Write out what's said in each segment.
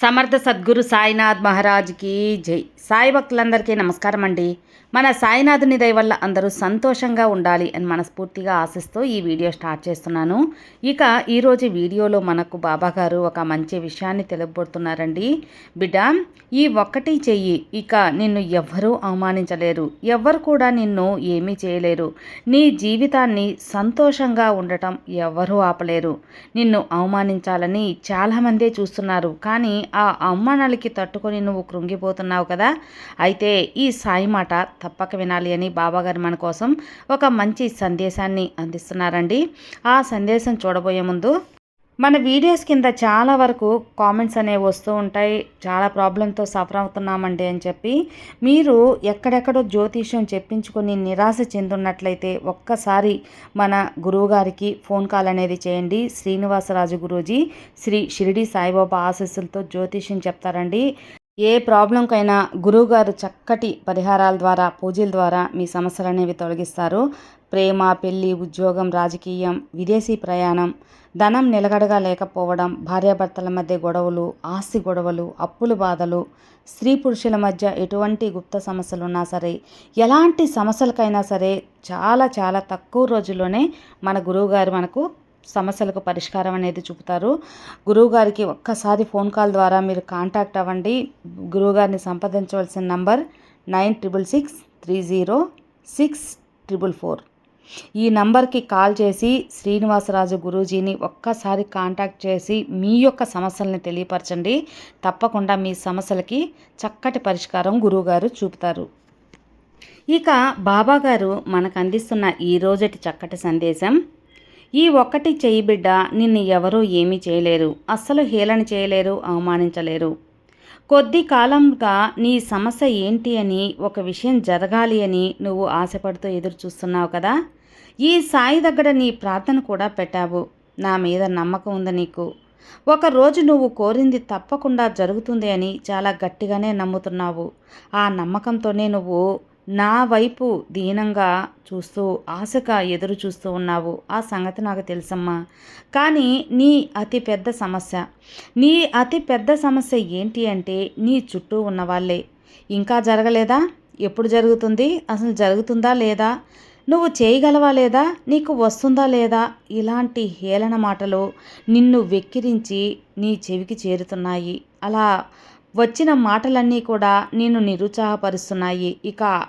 సమర్థ సద్గురు సాయినాథ్ మహారాజ్కి జై. సాయి భక్తులందరికీ నమస్కారం అండి. మన సాయినాథుని దయ వల్ల అందరూ సంతోషంగా ఉండాలి అని మనస్ఫూర్తిగా ఆశిస్తూ ఈ వీడియో స్టార్ట్ చేస్తున్నాను. ఇక ఈరోజు వీడియోలో మనకు బాబా గారు ఒక మంచి విషయాన్ని తెలుపబడుతున్నారండి బిడ్డ ఈ ఒక్కటి చెయ్యి. ఇక నిన్ను ఎవ్వరూ అవమానించలేరు. ఎవ్వరు కూడా నిన్ను ఏమీ చేయలేరు. నీ జీవితాన్ని సంతోషంగా ఉండటం ఎవ్వరూ ఆపలేరు. నిన్ను అవమానించాలని చాలామందే చూస్తున్నారు. కానీ ఆ అవమానాలకి తట్టుకొని నువ్వు కృంగిపోతున్నావు కదా? అయితే ఈ సాయి మాట తప్పక వినాలి అని బాబాగారు మన కోసం ఒక మంచి సందేశాన్ని అందిస్తున్నారండి. ఆ సందేశం చూడబోయే ముందు మన వీడియోస్ కింద చాలా వరకు కామెంట్స్ అనేవి వస్తూ ఉంటాయి. చాలా ప్రాబ్లంతో సఫర్ అవుతున్నామండి అని చెప్పి. మీరు ఎక్కడెక్కడో జ్యోతిష్యం చెప్పించుకొని నిరాశ చెందున్నట్లయితే ఒక్కసారి మన గురువుగారికి ఫోన్ కాల్ అనేది చేయండి. శ్రీనివాసరాజు గురూజీ శ్రీ షిరిడి సాయిబాబా ఆశీస్సులతో జ్యోతిష్యం చెప్తారండి. ఏ ప్రాబ్లంకైనా గురువుగారు చక్కటి పరిహారాల ద్వారా పూజల ద్వారా మీ సమస్యలు అనేవి తొలగిస్తారు. ప్రేమ పెళ్ళి ఉద్యోగం రాజకీయం విదేశీ ప్రయాణం ధనం నిలకడగా లేకపోవడం భార్యాభర్తల మధ్య గొడవలు ఆస్తి గొడవలు అప్పుల బాధలు స్త్రీ పురుషుల మధ్య ఎటువంటి గుప్త సమస్యలు ఉన్నా సరే ఎలాంటి సమస్యలకైనా సరే చాలా చాలా తక్కువ రోజుల్లోనే మన గురువుగారు మనకు సమస్యలకు పరిష్కారం అనేది చూపుతారు. గురువుగారికి ఒక్కసారి ఫోన్ కాల్ ద్వారా మీరు కాంటాక్ట్ అవ్వండి. గురువుగారిని సంప్రదించవలసిన number nine triple six three zero six triple four. ఈ నంబర్కి కాల్ చేసి శ్రీనివాసరాజు గురూజీని ఒక్కసారి కాంటాక్ట్ చేసి మీ యొక్క సమస్యల్ని తెలియపరచండి. తప్పకుండా మీ సమస్యలకి చక్కటి పరిష్కారం గురువుగారు చూపుతారు. ఇక బాబాగారు మనకు అందిస్తున్న ఈ రోజటి చక్కటి సందేశం ఈ ఒక్కటి చేయి బిడ్డ నిన్ను ఎవరూ ఏమీ చేయలేరు. అస్సలు హేళన చేయలేరు అవమానించలేరు. కొద్ది కాలంగా నీ సమస్య ఏంటి అని ఒక విషయం జరగాలి అని నువ్వు ఆశపడుతూ ఎదురు చూస్తున్నావు కదా? ఈ సాయి దగ్గర నీ ప్రార్థన కూడా పెట్టావు. నా మీద నమ్మకం ఉంది నీకు. ఒకరోజు నువ్వు కోరింది తప్పకుండా జరుగుతుంది అని చాలా గట్టిగానే నమ్ముతున్నావు. ఆ నమ్మకంతోనే నువ్వు నా వైపు దీనంగా చూస్తూ ఆశగా ఎదురు చూస్తూ ఉన్నావు. ఆ సంగతి నాకు తెలుసమ్మా. కానీ నీ అతి పెద్ద సమస్య. నీ అతి పెద్ద సమస్య ఏంటి అంటే నీ చుట్టూ ఉన్నవాళ్ళే ఇంకా జరగలేదా? ఎప్పుడు జరుగుతుంది? అసలు జరుగుతుందా లేదా? నువ్వు చేయగలవా లేదా? నీకు వస్తుందా లేదా? ఇలాంటి హేళన మాటలు నిన్ను వెక్కిరించి నీ చెవికి చేరుతున్నాయి. అలా వచ్చిన మాటలన్నీ కూడా నిన్ను నిరుత్సాహపరుస్తున్నాయి. ఇక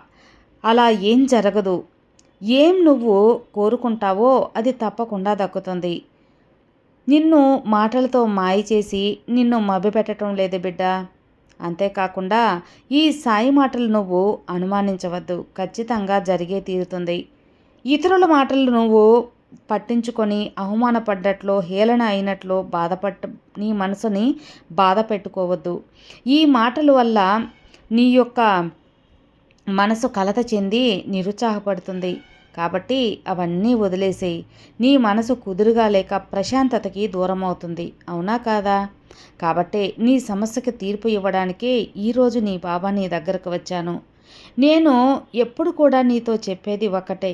అలా ఏం జరగదు. ఏం నువ్వు కోరుకుంటావో అది తప్పకుండా దక్కుతుంది. నిన్ను మాటలతో మాయ చేసి నిన్ను మభ్యపెట్టడం లేదు బిడ్డ. అంతేకాకుండా ఈ సాయి మాటలు నువ్వు అనుమానించవద్దు. ఖచ్చితంగా జరిగే తీరుతుంది. ఇతరుల మాటలు నువ్వు పట్టించుకొని అవమానపడ్డట్లో హేళన అయినట్లు బాధపట్ట నీ మనసుని బాధ పెట్టుకోవద్దు. ఈ మాటల వల్ల నీ యొక్క మనసు కలత చెంది నిరుత్సాహపడుతుంది. కాబట్టి అవన్నీ వదిలేసేయి. నీ మనసు కుదురుగా లేక ప్రశాంతతకి దూరం అవుతుంది అవునా కాదా? కాబట్టే నీ సమస్యకి తీర్పు ఇవ్వడానికే ఈరోజు నీ బాబా నీ దగ్గరకు వచ్చాను. నేను ఎప్పుడు కూడా నీతో చెప్పేది ఒకటే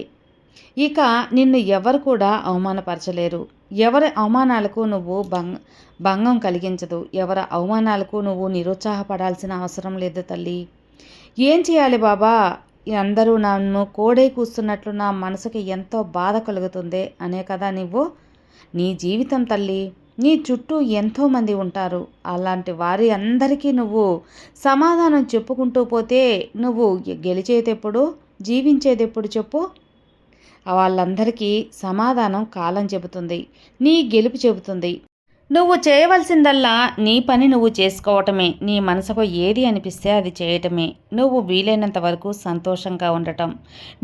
ఇక నిన్ను ఎవరు కూడా అవమానపరచలేరు. ఎవరి అవమానాలకు నువ్వు భంగ భంగం కలిగించదు. ఎవరి అవమానాలకు నువ్వు నిరుత్సాహపడాల్సిన అవసరం లేదు తల్లి. ఏం చేయాలి బాబా? అందరూ నన్ను కోడై కూస్తున్నట్లు నా మనసుకి ఎంతో బాధ కలుగుతుంది. అనే కదా నువ్వు నీ జీవితం తల్లి. నీ చుట్టూ ఎంతోమంది ఉంటారు. అలాంటి వారి అందరికీ నువ్వు సమాధానం చెప్పుకుంటూ పోతే నువ్వు గెలిచేదెప్పుడు? జీవించేదెప్పుడు చెప్పు. వాళ్ళందరికీ సమాధానం కాలం చెబుతుంది. నీ గెలుపు చెబుతుంది. నువ్వు చేయవలసిందల్లా నీ పని నువ్వు చేసుకోవటమే నీ మనసుకు ఏది అనిపిస్తే అది చేయటమే. నువ్వు వీలైనంత వరకు సంతోషంగా ఉండటం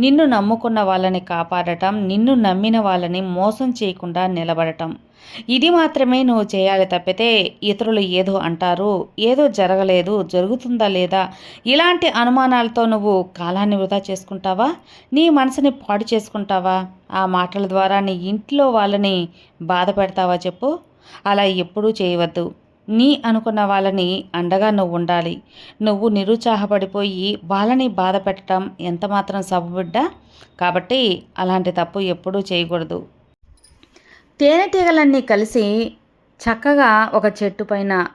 నిన్ను నమ్ముకున్న వాళ్ళని కాపాడటం నిన్ను నమ్మిన వాళ్ళని మోసం చేయకుండా నిలబడటం. ఇది మాత్రమే నువ్వు చేయాలి తప్పితే ఇతరులు ఏదో అంటారు ఏదో జరగలేదు జరుగుతుందా లేదా ఇలాంటి అనుమానాలతో నువ్వు కాలాన్ని వృధా చేసుకుంటావా? నీ మనసుని పాడు చేసుకుంటావా? ఆ మాటల ద్వారా నీ ఇంట్లో వాళ్ళని బాధ పెడతావా చెప్పు. అలా ఎప్పుడూ చేయవద్దు. నీ అనుకున్న వాళ్ళని అండగా నువ్వు ఉండాలి. నువ్వు నిరుత్సాహపడిపోయి వాళ్ళని బాధ పెట్టడం ఎంతమాత్రం మాత్రం కాబట్టి అలాంటి తప్పు ఎప్పుడూ చేయకూడదు. తేనెటీగలన్నీ కలిసి చక్కగా ఒక చెట్టు పైన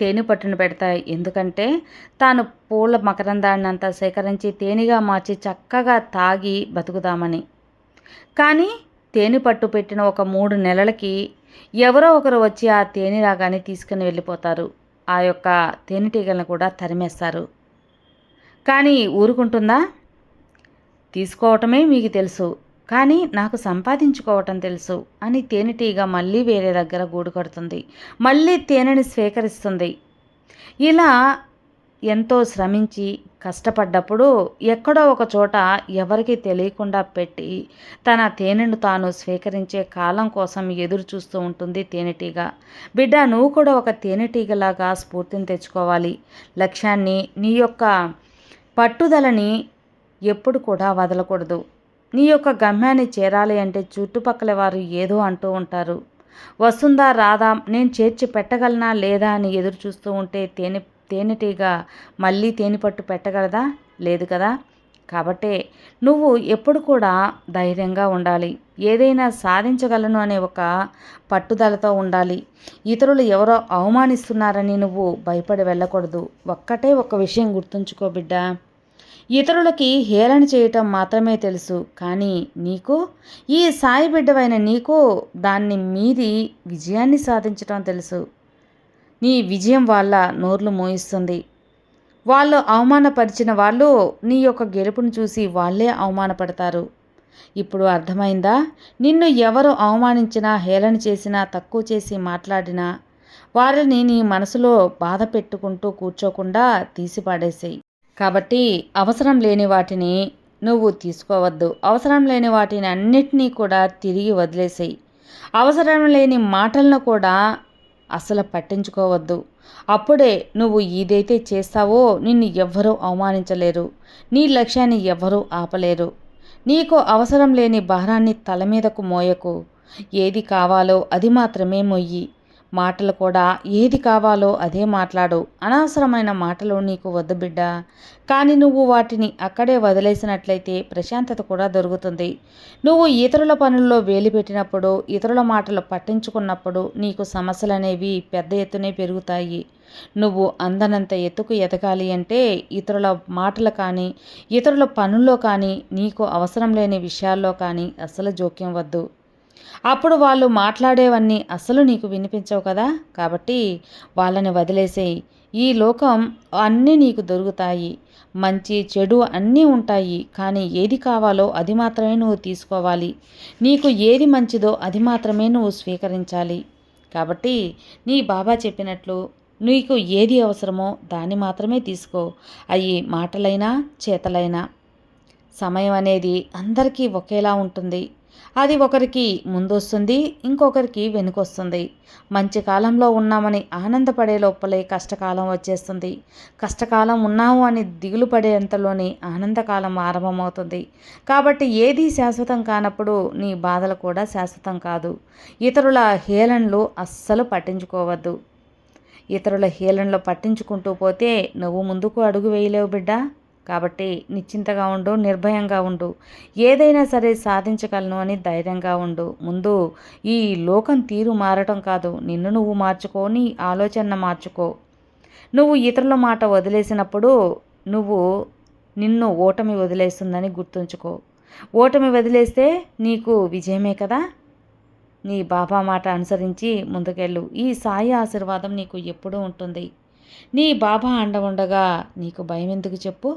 తేనె పట్టును పెడతాయి. ఎందుకంటే తాను పూల మకరందాన్ని సేకరించి తేనెగా మార్చి చక్కగా తాగి బతుకుదామని. కానీ తేనె పట్టు పెట్టిన ఒక మూడు నెలలకి ఎవరో ఒకరు వచ్చి ఆ తేనె రాగానే తీసుకుని వెళ్ళిపోతారు. ఆ యొక్క తేనెటీగలను కూడా తరిమేస్తారు. కానీ ఊరుకుంటుందా? తీసుకోవటమే మీకు తెలుసు. కానీ నాకు సంపాదించుకోవటం తెలుసు అని తేనెటీగ మళ్ళీ వేరే దగ్గర గూడు కడుతుంది. మళ్ళీ తేనెని స్వీకరిస్తుంది. ఇలా ఎంతో శ్రమించి కష్టపడ్డప్పుడు ఎక్కడో ఒక చోట ఎవరికి తెలియకుండా పెట్టి తన తేనెను తాను స్వీకరించే కాలం కోసం ఎదురు చూస్తూ ఉంటుంది తేనెటీగ. బిడ్డ నువ్వు కూడా ఒక తేనెటీగలాగా స్ఫూర్తిని తెచ్చుకోవాలి. లక్ష్యాన్ని నీ యొక్క పట్టుదలని ఎప్పుడు కూడా వదలకూడదు. నీ యొక్క గమ్యాన్ని చేరాలి అంటే చుట్టుపక్కల వారు ఏదో అంటూ ఉంటారు. వస్తుందా రాదా నేను చేర్చి పెట్టగలనా లేదా అని ఎదురు చూస్తూ ఉంటే తేనె తేనెటీగ మళ్ళీ తేనె పట్టు పెట్టగలదా? లేదు కదా? కాబట్టే నువ్వు ఎప్పుడు కూడా ధైర్యంగా ఉండాలి. ఏదైనా సాధించగలను అనే ఒక పట్టుదలతో ఉండాలి. ఇతరులు ఎవరో అవమానిస్తున్నారని నువ్వు భయపడి వెళ్ళకూడదు. ఒక్కటే ఒక విషయం గుర్తుంచుకో బిడ్డ. ఇతరులకి హేళన చేయటం మాత్రమే తెలుసు. కానీ నీకు? ఈ సాయి బిడ్డవైన నీకు దాన్ని మీది విజయాన్ని సాధించటం తెలుసు. నీ విజయం వాళ్ళ నోర్లు మోయిస్తుంది. వాళ్ళు అవమానపరిచిన వాళ్ళు నీ యొక్క గెలుపును చూసి వాళ్ళే అవమానపడతారు. ఇప్పుడు అర్థమైందా? నిన్ను ఎవరు అవమానించినా హేళన చేసినా తక్కువ చేసి మాట్లాడినా వారిని నీ మనసులో బాధ పెట్టుకుంటూ కూర్చోకుండా తీసిపాడేసేయి. కాబట్టి అవసరం లేని వాటిని నువ్వు తీసుకోవద్దు. అవసరం లేని వాటిని అన్నిటినీ కూడా తిరిగి వదిలేసేయి. అవసరం లేని మాటలను కూడా అసలు పట్టించుకోవద్దు. అప్పుడే నువ్వు ఏదైతే చేస్తావో నిన్ను ఎవ్వరూ అవమానించలేరు. నీ లక్ష్యాన్ని ఎవ్వరూ ఆపలేరు. నీకు అవసరం లేని భారాన్ని తల మీదకు మోయకు. ఏది కావాలో అది మాత్రమే మొయ్యి. మాటలు కూడా ఏది కావాలో అదే మాట్లాడు. అనవసరమైన మాటలు నీకు వద్దు బిడ్డ. కానీ నువ్వు వాటిని అక్కడే వదిలేసినట్లయితే ప్రశాంతత కూడా దొరుకుతుంది. నువ్వు ఇతరుల పనుల్లో వేలు పెట్టినప్పుడు ఇతరుల మాటలు పట్టించుకున్నప్పుడు నీకు సమస్యలు అనేవి పెద్ద ఎత్తునే పెరుగుతాయి. నువ్వు అందనంత ఎత్తుకు ఎదగాలి అంటే ఇతరుల మాటలు కానీ ఇతరుల పనుల్లో కానీ నీకు అవసరం లేని విషయాల్లో కానీ అస్సలు జోక్యం వద్దు. అప్పుడు వాళ్ళు మాట్లాడేవన్నీ అసలు నీకు వినిపించవు కదా? కాబట్టి వాళ్ళని వదిలేసేయి. ఈ లోకం అన్నీ నీకు దొరుకుతాయి. మంచి చెడు అన్నీ ఉంటాయి. కానీ ఏది కావాలో అది మాత్రమే నువ్వు తీసుకోవాలి. నీకు ఏది మంచిదో అది మాత్రమే నువ్వు స్వీకరించాలి. కాబట్టి నీ బాబా చెప్పినట్లు నీకు ఏది అవసరమో దాన్ని మాత్రమే తీసుకో. అవి మాటలైనా చేతలైనా. సమయం అనేది అందరికీ ఒకేలా ఉంటుంది. అది ఒకరికి ముందొస్తుంది ఇంకొకరికి వెనుకొస్తుంది. మంచి కాలంలో ఉన్నామని ఆనందపడే లోపలే కష్టకాలం వచ్చేస్తుంది. కష్టకాలం ఉన్నాము అని దిగులు పడేంతలోనే ఆనందకాలం ఆరంభమవుతుంది. కాబట్టి ఏది శాశ్వతం కానప్పుడు నీ బాధలు కూడా శాశ్వతం కాదు. ఇతరుల హేళనలు అస్సలు పట్టించుకోవద్దు. ఇతరుల హేళనలు పట్టించుకుంటూ పోతే నువ్వు ముందుకు అడుగు వేయలేవు బిడ్డా. కాబట్టి నిశ్చింతగా ఉండు నిర్భయంగా ఉండు. ఏదైనా సరే సాధించగలను అని ధైర్యంగా ఉండు. ముందు ఈ లోకం తీరు మారటం కాదు. నిన్ను నువ్వు మార్చుకో నీ ఆలోచన మార్చుకో. నువ్వు ఇతరుల మాట వదిలేసినప్పుడు నువ్వు నిన్ను ఓటమి వదిలేస్తుందని గుర్తుంచుకో. ఓటమి వదిలేస్తే నీకు విజయమే కదా? నీ బాబా మాట అనుసరించి ముందుకెళ్ళు. ఈ సాయి ఆశీర్వాదం నీకు ఎప్పుడూ ఉంటుంది. నీ బాబా అండ ఉండగా నీకు భయం ఎందుకు చెప్పు?